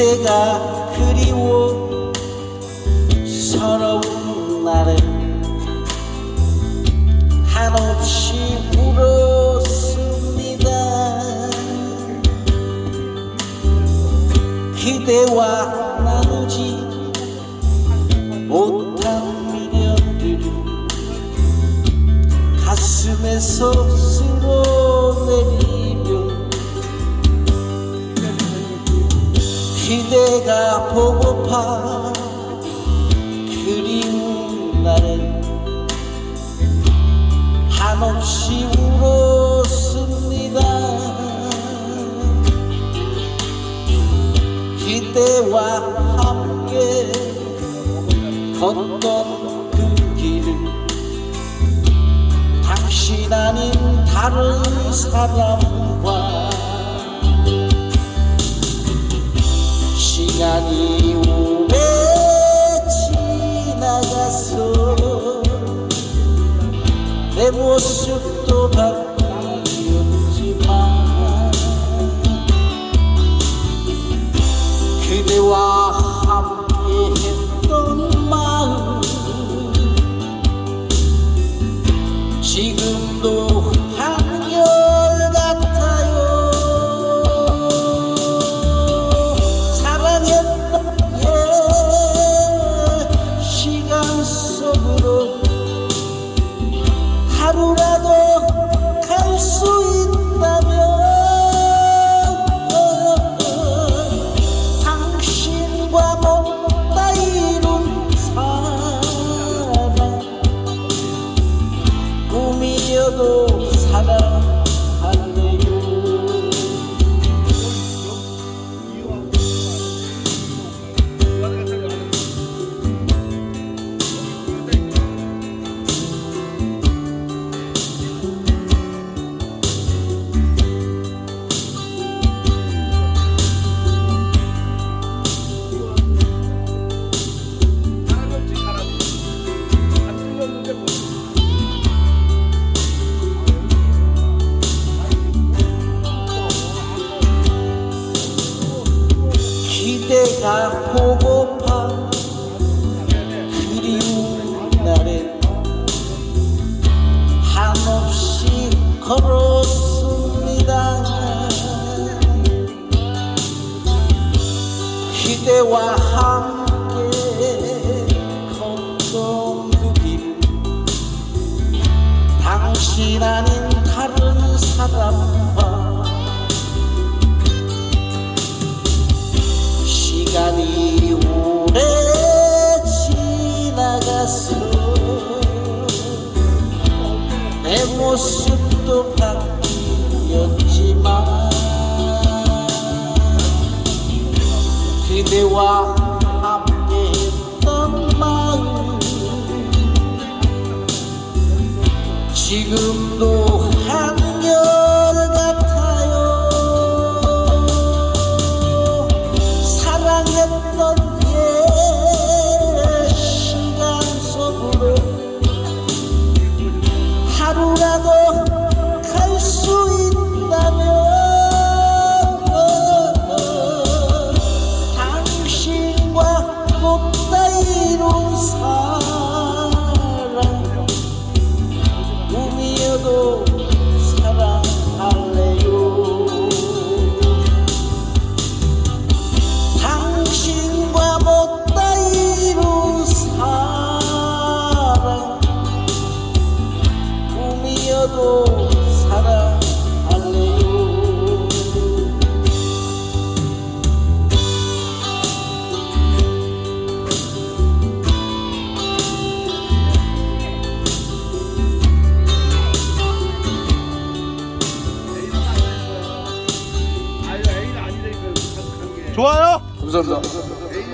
그대가 그리워 서러운 날에 한없이 울었습니다. 그대와 나누지 못한 미련들을 가슴에서 그대가 보고파 그리운 날엔 한없이 울었습니다. 그대와 함께 걷던 그 길을 당신 아닌 다른 사람 시간이 오래 지나가서 내 모습도 바뀌 기대가 보고파. 그리운 날에 한없이 걸었습니다. 기대와 함께 걷던 그 길. 당신 아닌 다른 사람 모습도 바뀌었지만 그대와 함께 했던 마음 지금도 한결 같아요. 사랑했던 옛 시간 속으로 하루라도 좋아요. 감사합니다.